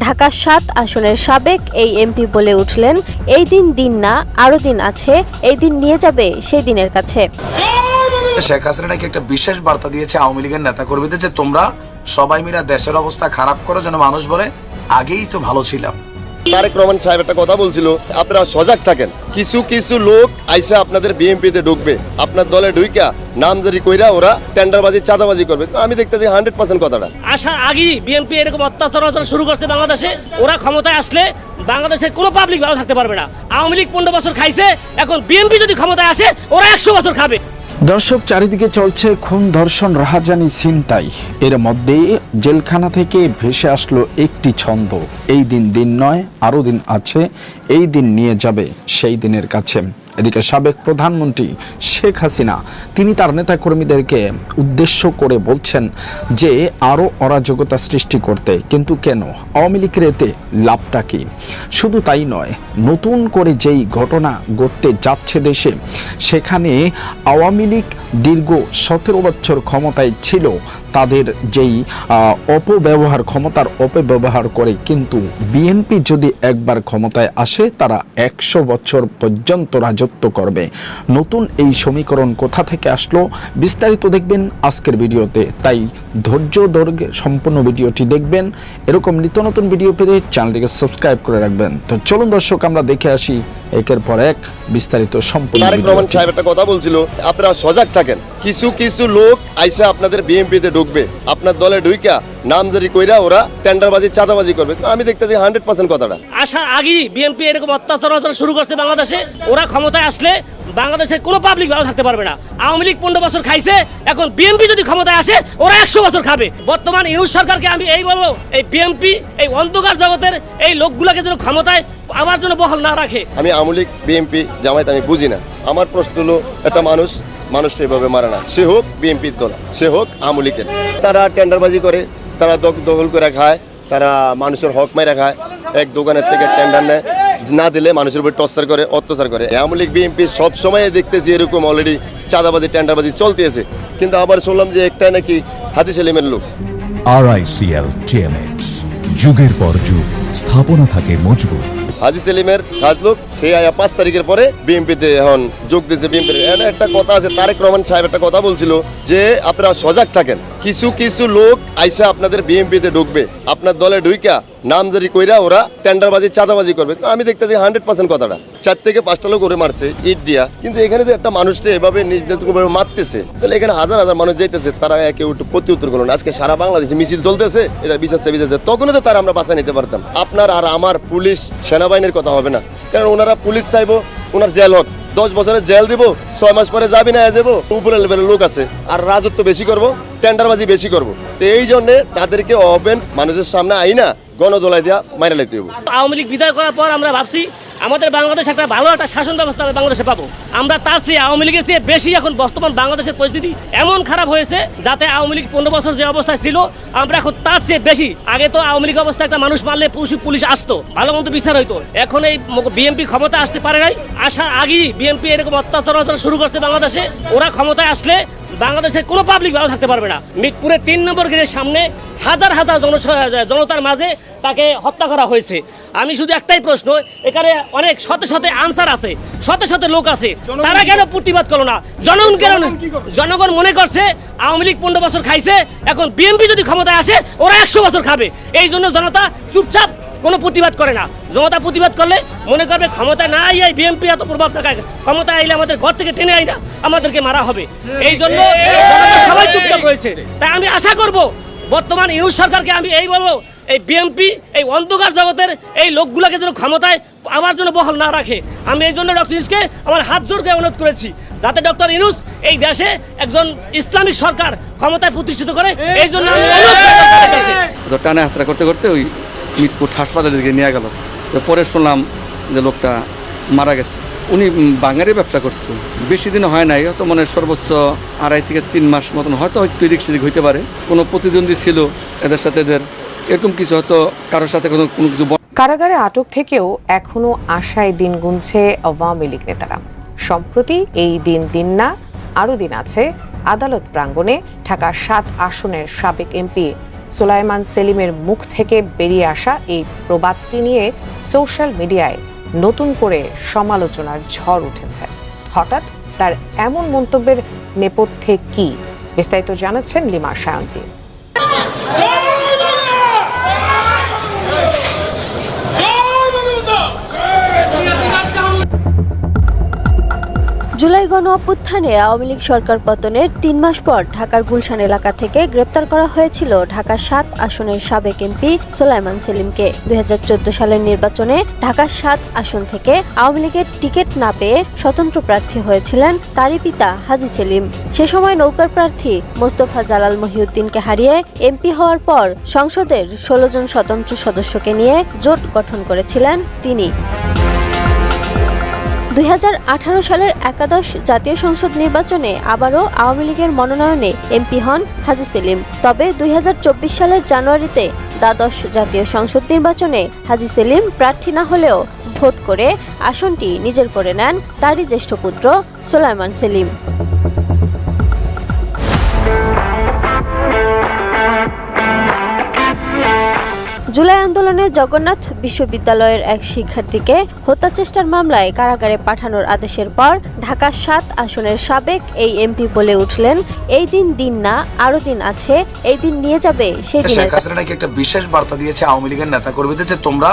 ঢাকা সাত আসনের সাবেক এই এমপি বলে উঠলেন, এই দিন দিন না আরও দিন আছে, এই দিন নিয়ে যাবে সেই দিনের কাছে। শেখ হাসিনা নাকি একটা বিশেষ বার্তা দিয়েছে আওয়ামী লীগের নেতা কর্মীদের যে তোমরা সবাই মিলে দেশের অবস্থা খারাপ করো যেন মানুষ বলে, আগেই তো ভালো ছিলাম। তারেক রহমান সাহেব একটা কথা বলছিল, আপনারা সজাগ থাকেন। কিছু কিছু লোক আইসা আপনাদের বিএনপিতে ঢুকবে, আপনার দলে ঢুইকা নামজারি কইরা ওরা টেন্ডারবাজি, চাঁদাবাজি করবে। আমি দেখতেছি হান্ড্রেড পার্সেন্ট কথাটা। আসার আগেই বিএনপি এরকম অত্যাচার আচরণ শুরু করছে বাংলাদেশে, ওরা ক্ষমতায় আসলে বাংলাদেশের কোনো পাবলিক ভালো থাকতে পারবে না। আওয়ামী লীগ পনেরো বছর খাইছে, এখন বিএনপি যদি ক্ষমতায় আসে, ওরা একশো বছর খাবে। দর্শক, চারিদিকে চলছে খুন ধর্ষণ, রাহাজানি, ছিনতাই। এর মধ্যে জেলখানা থেকে ভেসে আসলো একটি ছন্দ। এই দিন দিন নয়, আরও দিন আছে, এই দিন নিয়ে যাবে সেই দিনের কাছে। এদিকে সাবেক প্রধানমন্ত্রী শেখ হাসিনা, তিনি তার নেতাকর্মীদেরকে উদ্দেশ্য করে বলছেন যে আরও অরাজকতা সৃষ্টি করতে, কিন্তু কেন? আওয়ামী লীগের এতে লাভটা কি? শুধু তাই নয়, নতুন করে যেই ঘটনা ঘটতে যাচ্ছে দেশে, সেখানে আওয়ামী লীগ দীর্ঘ সতেরো বছর ক্ষমতায় ছিল তাদের যেই অপব্যবহার ক্ষমতার অপব্যবহার করে, কিন্তু বিএনপি যদি একবার ক্ষমতায় আসে, তারা একশো বছর পর্যন্ত রাজত্ব করবে। নতুন এই সমীকরণ কোথা থেকে আসলো, বিস্তারিত দেখবেন আজকের ভিডিওতে। তাই ধৈর্য দৈর্ঘ্যে সম্পূর্ণ ভিডিওটি দেখবেন। এরকম নিত্য নতুন ভিডিও পেতে চ্যানেলটিকে সাবস্ক্রাইব করে রাখবেন। তো চলুন দর্শক আমরা দেখে আসি একের পর এক বিস্তারিত সম্পূর্ণ তারেক রহমান সাহেব একটা কথা বলছিল আপনারা সজাগ থাকেন। কিছু কিছু লোক আইসা আপনাদের বিএমপিতে ঢুকবে। আপনার দলে ঢুইকা নামজারি কইরা ওরা টেন্ডারবাজি চাঁদাবাজি করবে। আমি দেখতেছি হান্ড্রেড পার্সেন্ট কথাটা। আসার আগেই বিএনপি এরকম অত্যাচার শুরু করছে বাংলাদেশে। ওরা ক্ষমতায় আসলে বাংলাদেশের কোনো পাবলিক ভালো থাকতে পারবে না। আওয়ামী লীগ পনেরো বছর খাইছে এখন বিএনপি যদি ক্ষমতায় আসে ওরা একশো বছর খাবে। বর্তমান ইউনুস সরকারকে আমি এই বলব এই বিএনপি এই অন্ধকার জগতের এই লোকগুলোকে যেন ক্ষমতায় আবার জন্য বহাল না রাখে। আমি আমলিক বিএনপি জামায়াত আমি বুঝি না। আমার প্রশ্ন হলো একটা মানুষ মানুষ এভাবে মারে না। সে হোক বিএনপির দল সে হোক আমলিকের তারা টেন্ডারবাজি করে তারা দখ- দখল করে খায় তারা মানুষের হক মেরে খায় এক দোকানের থেকে টেন্ডার নেয়। না দিলে মানুষের উপর টর্চার করে অত্যাচার করে। আমলিক বিএনপি সব সময় দেখতেছি এরকম অলরেডি চাঁদাবাজি টেন্ডারবাজি চলতেছে। কিন্তু আবার শুনলাম যে একটা নাকি হাতি সেলিমের লোক। আরআইসিএল টিএমএক্স যুগের পর যুগ স্থাপনা থাকে মজবুত। হাজি সেলিমের কাজ লোক সে পাঁচ তারিখের পরে বিএনপিতে এখন যোগ দিয়েছে বিএনপির। একটা কথা আছে, তারেক রহমান সাহেব একটা কথা বলছিল যে, আপনারা সজাগ থাকেন। কিছু কিছু লোক আইসা আপনাদের বিএনপিতে ঢুকবে। আপনার দলে ঢুইকা নামজারি কইরা ওরা টেন্ডারবাজি, চাঁদাবাজি করবে। আমি দেখতেছি হান্ড্রেড পার্সেন্ট কথাটা। চার থেকে পাঁচটা লোক করে মারছে ইট দিয়া। কিন্তু এখানে যে একটা মানুষকে এভাবে নির্যাতনভাবে মারতেছে, তাহলে এখানে হাজার হাজার মানুষ যাইতেছে, তারা একে একটু প্রতি উত্তর করল আজকে সারা বাংলাদেশে মিছিল চলতেছে, এটা বিচারছে বিচারছে তখনই তো তারা আমরা বাঁচা নিতে পারতাম। আপনার আর আমার পুলিশ, সেনাবাহিনীর কথা হবে না। কারণ ওনারা পুলিশ চাইব ওনার জেল হোক। দশ বছরের জেল দিব, ছয় মাস পরে যাবি না দেবো। উপরে লেভেলের লোক আছে। আর রাজত্ব বেশি করব, টেন্ডারবাজি বেশি করব। তো এই জন্যে তাদেরকে অবেন, মানুষের সামনে আই না গণদোলাই দিয়া মাইনে লাইতে হবে আওয়ামী লীগ বিদায় করার পর আমরা ভাবছি, আমাদের বাংলাদেশ একটা ভালো একটা শাসন ব্যবস্থা আমরা বাংলাদেশে পাবো। আমরা তার চেয়ে আওয়ামী লীগের চেয়ে বেশি এখন বর্তমান বাংলাদেশের পরিস্থিতি এমন খারাপ হয়েছে যাতে আওয়ামী লীগ পনেরো বছর যে অবস্থায় ছিল, আমরা এখন তার চেয়ে বেশি। আগে তো আওয়ামী লীগ অবস্থা একটা মানুষ মারলে পুলিশ আসতো, ভালো মন্দ বিচার হইতো। এখন এই বিএনপি ক্ষমতা আসতে পারে নাই। আসার আগেই বিএনপি এরকম অত্যাচার শুরু করছে বাংলাদেশে। ওরা ক্ষমতায় আসলে বাংলাদেশের কোনো পাবলিক ভালো থাকতে পারবে না। মিরপুরের তিন নম্বর গেটের সামনে হাজার হাজার জন জনতার মাঝে তাকে হত্যা করা হয়েছে। আমি শুধু একটাই প্রশ্ন, এখানে অনেক শত শত আনসার আছে, শত শত লোক আছে। তারা কেন প্রতিবাদ করল না? জনগণ কেন জনগণ মনে করছে আওয়ামী লীগ পনেরো বছর খাইছে এখন বিএনপি যদি ক্ষমতায় আসে ওরা একশো বছর খাবে। এই জন্য জনতা চুপচাপ কোনো প্রতিবাদ করে না। জনতা প্রতিবাদ করলে মনে করবে ক্ষমতা না আই বিএনপি এত প্রভাব থাকায়। ক্ষমতা আইলে আমাদের ঘর থেকে টেনে আই না আমাদেরকে মারা হবে। এই জন্য সবাই চুপচাপ রয়েছে। তাই আমি আশা করব বর্তমান ইউনুস সরকারকে আমি এই বলব এই বিএনপি এই অন্ধকার জগতের এই লোকগুলোকে যেন ক্ষমতায় আমার জন্য বহাল না রাখে। আমি এই জন্য ডক্টর ইউনুসকে আমার হাত জোর করে অনুরোধ করেছি, যাতে ডক্টর ইউনুস এই দেশে একজন ইসলামিক সরকার ক্ষমতায় প্রতিষ্ঠিত করে, এই জন্য আমি টানে হাসরা করতে করতে ওই মিটপুর হাসপাতালের দিকে নিয়ে গেল। পরে শুনলাম যে লোকটা মারা গেছে। উনি বাঙালি ব্যবসা করতো। বেশি দিন হয় নাই, হয়তো মনে সর্বোচ্চ আড়াই থেকে তিন মাস মতন হয়তো একটু এদিক সেদিক হইতে পারে। কোনো প্রতিদ্বন্দ্বী ছিল এদের সাথে এদের এরকম কিছু হয়তো কারোর সাথে কোনো কোনো কিছু কারাগারে আটক থেকেও এখনও আশায় দিন গুনছে আওয়ামী লীগ নেতারা। সম্প্রতি এই দিন দিন না আরও দিন আছে আদালত প্রাঙ্গণে ঢাকা সাত আসনের সাবেক এমপি সুলাইমান সেলিমের মুখ থেকে বেরিয়ে আসা এই প্রবাদটি নিয়ে সোশ্যাল মিডিয়ায় নতুন করে সমালোচনার ঝড় উঠেছে। হঠাৎ তার এমন মন্তব্যের নেপথ্যে কি? বিস্তারিত জানাচ্ছেন লিমা সায়ন্তী। জুলাই গণ অভ্যুত্থানে আওয়ামী লীগ সরকার পতনের তিন মাস পর ঢাকার গুলশান এলাকা থেকে গ্রেপ্তার করা হয়েছিল ঢাকা সাত আসনের সাবেক এমপি সোলাইমান সেলিমকে। দুই হাজার চোদ্দ সালের নির্বাচনে ঢাকা সাত আসন থেকে আওয়ামী লীগের টিকিট না পেয়ে স্বতন্ত্র প্রার্থী হয়েছিলেন তারই পিতা হাজি সেলিম। সে সময় নৌকার প্রার্থী মোস্তফা জালাল মহিউদ্দিনকে হারিয়ে এমপি হওয়ার পর সংসদের ষোলো জন স্বতন্ত্র সদস্যকে নিয়ে জোট গঠন করেছিলেন তিনি। দুই হাজার আঠারো সালের একাদশ জাতীয় সংসদ নির্বাচনে আবারও আওয়ামী লীগের মনোনয়নে এমপি হন হাজি সেলিম। তবে দুই হাজার চব্বিশ সালের জানুয়ারিতে দ্বাদশ জাতীয় সংসদ নির্বাচনে হাজি সেলিম প্রার্থী না হলেও ভোট করে আসনটি নিজের করে নেন তারই জ্যেষ্ঠ পুত্র সোলাইমান সেলিম। জুলাই আন্দোলনে জগন্নাথ বিশ্ববিদ্যালয়ের এক শিক্ষার্থীকে হত্যা চেষ্টার মামলায় কারাগারে পাঠানোর আদেশের পর ঢাকা সাত আসনের সাবেক এই এমপি বলে উঠলেন এই দিন দিন না আরও দিন আছে এই দিন নিয়ে যাবে সেই দিনের শেখ হাসিনা নাকি একটা বিশেষ বার্তা দিয়েছে আওয়ামী লীগের নেতা কর্মীদের যে তোমরা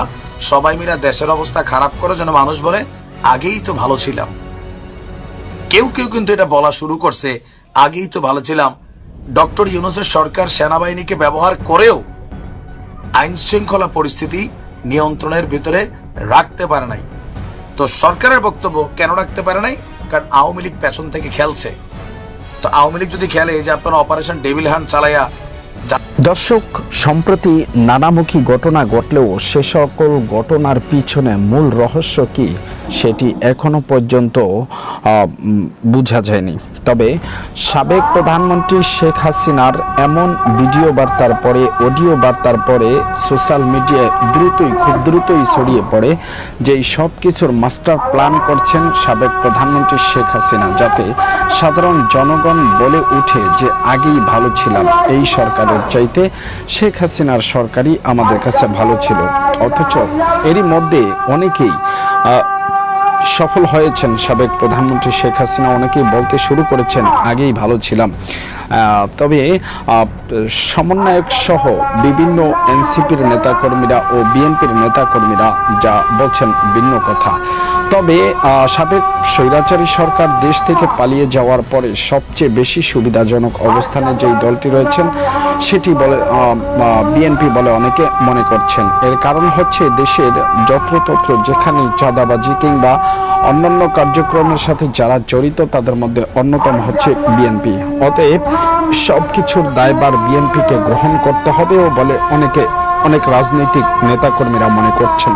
সবাই মিলে দেশের অবস্থা খারাপ করো যেন মানুষ বলে আগেই তো ভালো ছিলাম। কেউ কেউ কিন্তু এটা বলা শুরু করছে আগেই তো ভালো ছিলাম। ডক্টর ইউনুসের সরকার সেনাবাহিনীকে ব্যবহার করেও আইন শৃঙ্খলা পরিস্থিতি নিয়ন্ত্রণের ভিতরে রাখতে পারে নাই। তো সরকারের বক্তব্য কেন রাখতে পারে নাই? কারণ আওয়ামী লীগ পেছন থেকে খেলছে। তো আওয়ামী লীগ যদি খেলে যে আপনারা অপারেশন ডেভিল হান্ট চালাইয়া দর্শক, সম্প্রতি নানামুখী ঘটনা ঘটলেও সে সকল ঘটনার পিছনে মূল রহস্য কি সেটি এখনও পর্যন্ত বোঝা যায়নি। তবে সাবেক প্রধানমন্ত্রী শেখ হাসিনার এমন ভিডিও বার্তার পরে, অডিও বার্তার পরে সোশ্যাল মিডিয়ায় দ্রুতই, খুব দ্রুতই ছড়িয়ে পড়ে যে সব কিছুর মাস্টার প্ল্যান করছেন সাবেক প্রধানমন্ত্রী শেখ হাসিনা, যাতে সাধারণ জনগণ বলে উঠে যে আগেই ভালো ছিলাম, এই সরকারের চাইতে শেখ হাসিনার সরকারই আমাদের কাছে ভালো ছিল। অথচ এরই মধ্যে অনেকেই সফল হয়েছেন সাবেক প্রধানমন্ত্রী শেখ হাসিনা। অনেকেই বলতে শুরু করেছেন, আগেই ভালো ছিলাম। তবে সমন্বয়ক সহ বিভিন্ন এনসিপির নেতাকর্মীরা ও বিএনপির নেতাকর্মীরা যা বলছেন ভিন্ন কথা। তবে সাবেক স্বৈরাচারী সরকার দেশ থেকে পালিয়ে যাওয়ার পরে সবচেয়ে বেশি সুবিধাজনক অবস্থানে যেই দলটি রয়েছেন সেটি বলে বিএনপি বলে অনেকে মনে করছেন। এর কারণ হচ্ছে দেশের যত্রতত্র যেখানে চাঁদাবাজি কিংবা অন্যান্য কার্যক্রমের সাথে যারা জড়িত, তাদের মধ্যে অন্যতম হচ্ছে বিএনপি। অতএব সব কিছুর দায়বার বিএনপিকে গ্রহণ করতে হবেও বলে অনেকে, অনেক রাজনৈতিক নেতাকর্মীরা মনে করছেন।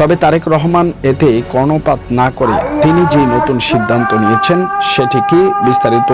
তবে তারেক রহমান এতে কর্ণপাত না করে তিনি যে নতুন সিদ্ধান্ত নিয়েছেন, সেটি কি বিস্তারিত